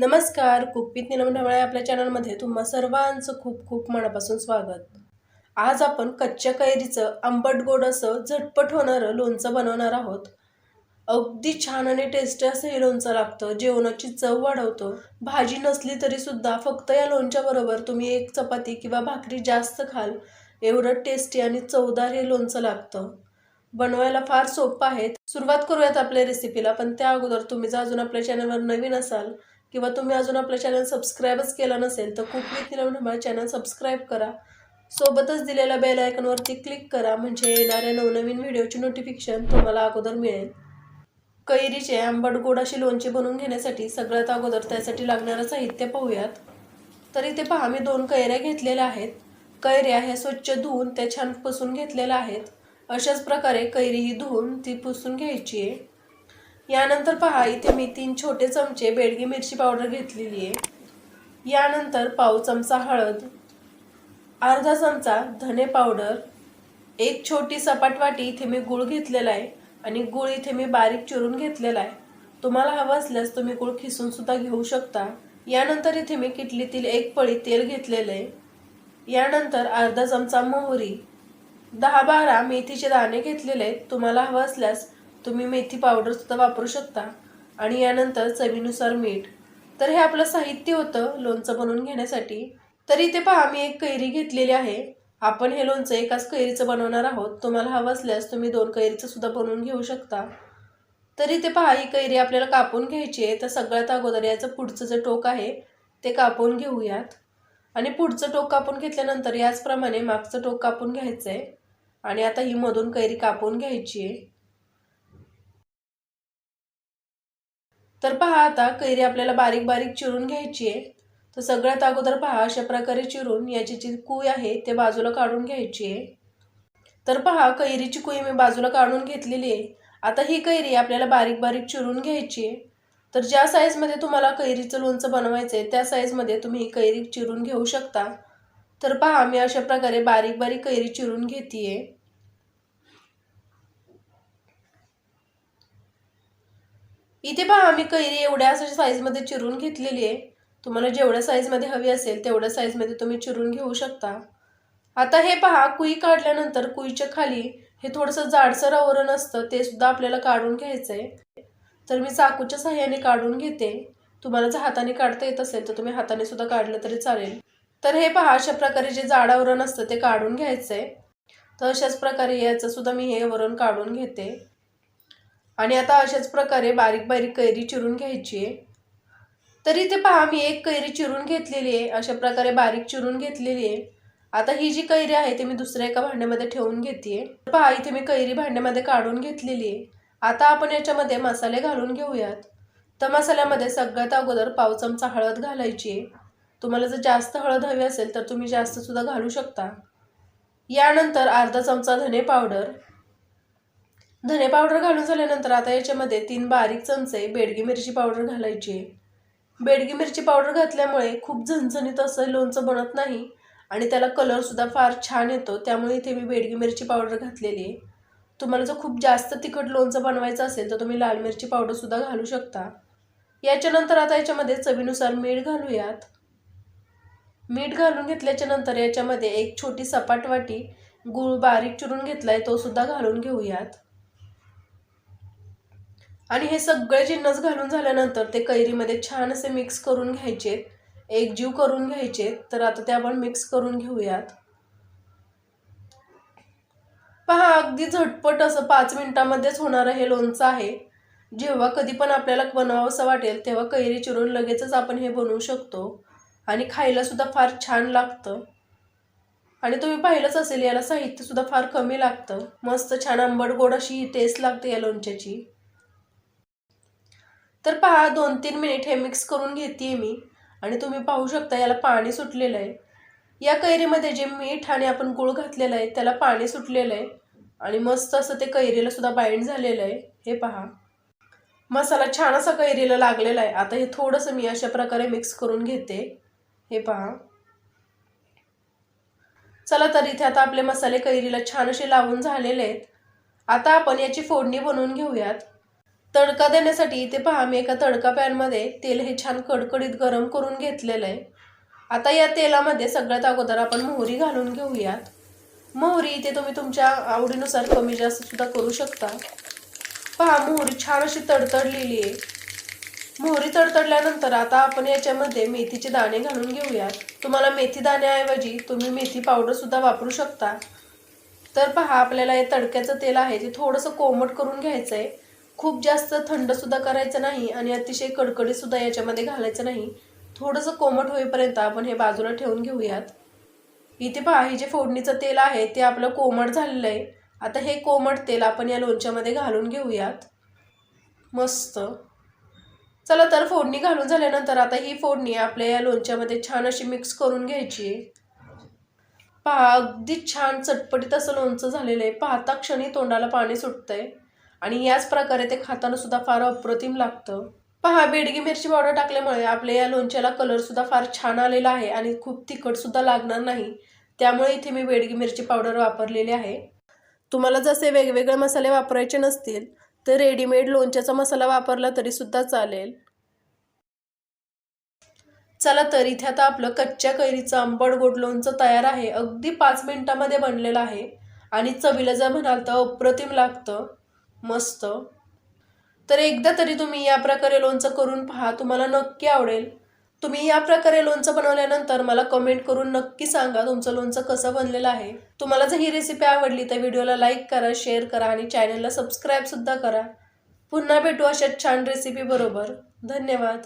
नमस्कार कुकपित नीलम ढवळे आपल्या चॅनलमध्ये तुम्हा सर्वांचं खूप खूप मनापासून स्वागत. आज आपण कच्च्या कैरीचं आंबट गोड असं झटपट होणारं लोणचं बनवणार आहोत. अगदी छान आणि टेस्टी असं हे लोणचं लागतं जेवणाची चव वाढवतं. भाजी नसली तरी सुद्धा फक्त या लोणच्याबरोबर तुम्ही एक चपाती किंवा भाकरी जास्त खाल. एवढं टेस्टी आणि चवदार हे लोणचं लागतं. बनवायला फार सोपं आहे. सुरुवात करूयात आपल्या रेसिपीला पण त्या अगोदर तुम्ही जर अजून आपल्या चॅनलवर नवीन असाल किंवा तुम्ही अजून आपलं चॅनल सबस्क्राईबच केलं नसेल तर खूप विथ निलम चॅनल सबस्क्राईब करा. सोबतच दिलेल्या बेल आयकॉनवरती क्लिक करा म्हणजे येणाऱ्या नवनवीन व्हिडिओची नोटिफिकेशन तुम्हाला अगोदर मिळेल. कैरीचे आंबट गोड अशी लोणचे बनवून घेण्यासाठी सगळ्यात अगोदर त्यासाठी लागणारं साहित्य पाहूयात. तर इथे पहा मी दोन कैऱ्या घेतलेल्या आहेत. कैऱ्या ह्या स्वच्छ धुवून त्या छान पुसून घेतलेल्या आहेत. अशाच प्रकारे कैरी ही धुवून ती पुसून घ्यायची आहे. यानंतर पहा इथे मी तीन छोटे चमचे बेडगी मिरची पावडर घेतलेली आहे. यानंतर पाव चमचा हळद अर्धा चमचा धने पावडर एक छोटी सपाट वाटी इथे मी गुळ घेतलेला आहे आणि गुळ इथे मी बारीक चिरून घेतलेला आहे. तुम्हाला हवं असल्यास तुम्ही गुळ खिसूनसुद्धा घेऊ शकता. यानंतर इथे मी किटलीतील एक पळी तेल घेतलेलं आहे. यानंतर अर्धा चमचा मोहरी दहा बारा मेथीचे दाणे घेतलेले आहेत. तुम्हाला हवं असल्यास तुम्ही मेथी पावडर सुद्धा वापरू शकता. आणि यानंतर चवीनुसार मीठ. तर हे आपलं साहित्य होतं लोणचं बनवून घेण्यासाठी. तर इथे पहा मी एक कैरी घेतलेली आहे. आपण हे लोणचं एकाच कैरीचं बनवणार आहोत. तुम्हाला हवं असल्यास तुम्ही दोन कैरीचं सुद्धा बनवून घेऊ शकता. तर इथे पहा ही कैरी आपल्याला कापून घ्यायची आहे. तर सगळ्यात अगोदर याचं पुढचं जे टोक आहे ते कापून घेऊयात. आणि पुढचं टोक कापून घेतल्यानंतर याचप्रमाणे मागचं टोक कापून घ्यायचं आहे आणि आता ही मधून कैरी कापून घ्यायची आहे. तर पहा आता कैरी आपल्याला बारीक बारीक चिरून घ्यायची आहे. तर सगळ्यात अगोदर पहा अशा प्रकारे चिरून याची जी कुई आहे ते बाजूला काढून घ्यायची आहे. तर पहा कैरीची कुई मी बाजूला काढून घेतलेली आहे. आता ही कैरी आपल्याला बारीक बारीक चिरून घ्यायची आहे. तर ज्या साईजमध्ये तुम्हाला कैरीचं लोणचं बनवायचं आहे त्या साईजमध्ये तुम्ही ही कैरी चिरून घेऊ शकता. तर पहा मी अशा प्रकारे बारीक बारीक कैरी चिरून घेते आहे इथे पहा मी कैरी एवढ्या अशा साईजमध्ये चिरून घेतलेली आहे. तुम्हाला जेवढ्या साईजमध्ये हवी असेल तेवढ्या साईजमध्ये तुम्ही चिरून घेऊ शकता. आता हे पहा कुई काढल्यानंतर कुईच्या खाली हे थोडंसं जाडसर आवरण असतं ते सुद्धा आपल्याला काढून घ्यायचं आहे तर मी चाकूच्या सहाय्याने काढून घेते. तुम्हाला जर हाताने काढता येत असेल तर तुम्ही हाताने सुद्धा काढलं तरी चालेल. तर हे पहा अशा प्रकारे जे जाड आवरण असतं ते काढून घ्यायचं आहे तर अशाच प्रकारे याचं सुद्धा मी हे वरण काढून घेते. आणि आता अशाच प्रकारे बारीक बारीक कैरी चिरून घ्यायची आहे. तर इथे पहा मी एक कैरी चिरून घेतलेली आहे. अशा प्रकारे बारीक चिरून घेतलेली आहे. आता ही जी कैरी आहे ती मी दुसऱ्या एका भांड्यामध्ये ठेवून घेते. पहा इथे मी कैरी भांड्यामध्ये काढून घेतलेली आहे. आता आपण याच्यामध्ये मसाले घालून घेऊयात. तर मसाल्यामध्ये सगळ्यात अगोदर पाव चमचा हळद घालायची आहे. तुम्हाला जर जास्त हळद हवी असेल तर तुम्ही जास्तसुद्धा घालू शकता. यानंतर अर्धा चमचा धने पावडर. धने पावडर घालून झाल्यानंतर आता याच्यामध्ये तीन बारीक चमचे बेडगी मिरची पावडर घालायची. बेडगी मिरची पावडर घातल्यामुळे खूप झणझणीत असं लोणचं बनत नाही आणि त्याला कलरसुद्धा फार छान येतो. त्यामुळे इथे मी बेडगी मिरची पावडर घातलेली आहे. तुम्हाला जर खूप जास्त तिखट लोणचं बनवायचं असेल तर तुम्ही लाल मिरची पावडरसुद्धा घालू शकता. याच्यानंतर आता याच्यामध्ये चवीनुसार मीठ घालूयात. मीठ घालून घेतल्याच्या नंतर याच्यामध्ये एक छोटी सपाट वाटी गूळ बारीक चिरून घेतला आहे तोसुद्धा घालून घेऊयात. आणि हे सगळे जिन्नस घालून झाल्यानंतर ते कैरीमध्ये छान असे मिक्स करून घ्यायचे. एकजीव करून घ्यायचे. तर आता ते आपण मिक्स करून घेऊयात. पहा अगदी झटपट असं पाच मिनिटामध्येच होणारं हे लोणचं आहे. जेव्हा कधी पण आपल्याला बनवावंसं वाटेल तेव्हा कैरी चिरून लगेचच आपण हे बनवू शकतो. आणि खायलासुद्धा फार छान लागतं. आणि तुम्ही पाहिलंच असेल याला साहित्यसुद्धा फार कमी लागतं. मस्त छान आंबट गोड अशी टेस्ट लागते या लोणच्याची. तर पहा दोन तीन मिनिट हे मिक्स करून घेते मी. आणि तुम्ही पाहू शकता याला पाणी सुटलेलं आहे. या कैरीमध्ये जे मीठ आणि आपण गुळ घातलेलं आहे त्याला पाणी सुटलेलं आहे. आणि मस्त असं ते कैरीला सुद्धा बाइंड झालेलं आहे. हे पहा. मसाला छान असा कैरीला लागलेला आहे. आता हे थोडंसं मी अशा प्रकारे मिक्स करून घेते. हे पहा. चला तर इथे आता आपले मसाले कैरीला छान असे लावून झालेले आहेत. आता आपण याची फोडणी बनवून घेऊयात. तडका देण्यासाठी इथे पहा मी एका तडका पॅनमध्ये तेल हे छान कडकडीत गरम करून घेतलेलं आहे. आता या तेलामध्ये सगळ्यात अगोदर आपण मोहरी घालून घेऊयात. मोहरी इथे तुम्ही तुमच्या आवडीनुसार कमी जास्त सुद्धा करू शकता. पहा मोहरी छान अशी तडतडलेली आहे. मोहरी तडतडल्यानंतर आता आपण याच्यामध्ये मेथीचे दाणे घालून घेऊयात. तुम्हाला मेथी दाण्याऐवजी तुम्ही मेथी पावडरसुद्धा वापरू शकता. तर पहा आपल्याला हे तडक्याचं तेल आहे ते थोडंसं कोमट करून घ्यायचं आहे खूप जास्त थंड सुद्धा करायचं नाही आणि अतिशय कडकडीसुद्धा याच्यामध्ये घालायचं नाही. थोडंसं कोमट होईपर्यंत आपण हे बाजूला ठेवून घेऊयात. इथे पहा हे जे फोडणीचं तेल आहे ते आपलं कोमट झालेलं आहे आता हे कोमट तेल आपण या लोणच्यामध्ये घालून घेऊयात. मस्त. चला तर फोडणी घालून झाल्यानंतर आता ही फोडणी आपल्या या लोणच्यामध्ये छान अशी मिक्स करून घ्यायची आहे. पहा अगदी छान चटपटीत असं लोणचं झालेलं आहे. पाहता क्षणी तोंडाला पाणी सुटतंय. आणि याच प्रकारे ते खाताना सुद्धा फार अप्रतिम लागतं. पहा बेडगी मिरची पावडर टाकल्यामुळे आपल्या या लोणच्याला कलर सुद्धा फार छान आलेला आहे आणि खूप तिखट सुद्धा लागणार नाही. त्यामुळे इथे मी बेडगी मिरची पावडर वापरलेली आहे. तुम्हाला जसे वेगवेगळे मसाले वापरायचे नसतील तर रेडीमेड लोणच्याचा मसाला वापरला तरी सुद्धा चालेल. चला तर इथे आता आपलं कच्च्या कैरीचं आंबट गोड लोणचं तयार आहे. अगदी पाच मिनिटामध्ये बनलेलं आहे आणि चवीला जर म्हणाल तर अप्रतिम लागतं. मस्त. तर एकदा तरी तुम्ही या प्रकारे लोणचं करून पहा तुम्हाला नक्की आवडेल. तुम्ही या प्रकारे लोणचं बनवल्यानंतर मला कमेंट करून नक्की सांगा तुमचं लोणचं कसं बनलेलं आहे. तुम्हाला जर ही रेसिपी आवडली तर व्हिडिओला लाईक करा शेअर करा आणि चॅनलला सबस्क्राईबसुद्धा करा. पुन्हा भेटू अशा छान रेसिपी बरोबर. धन्यवाद.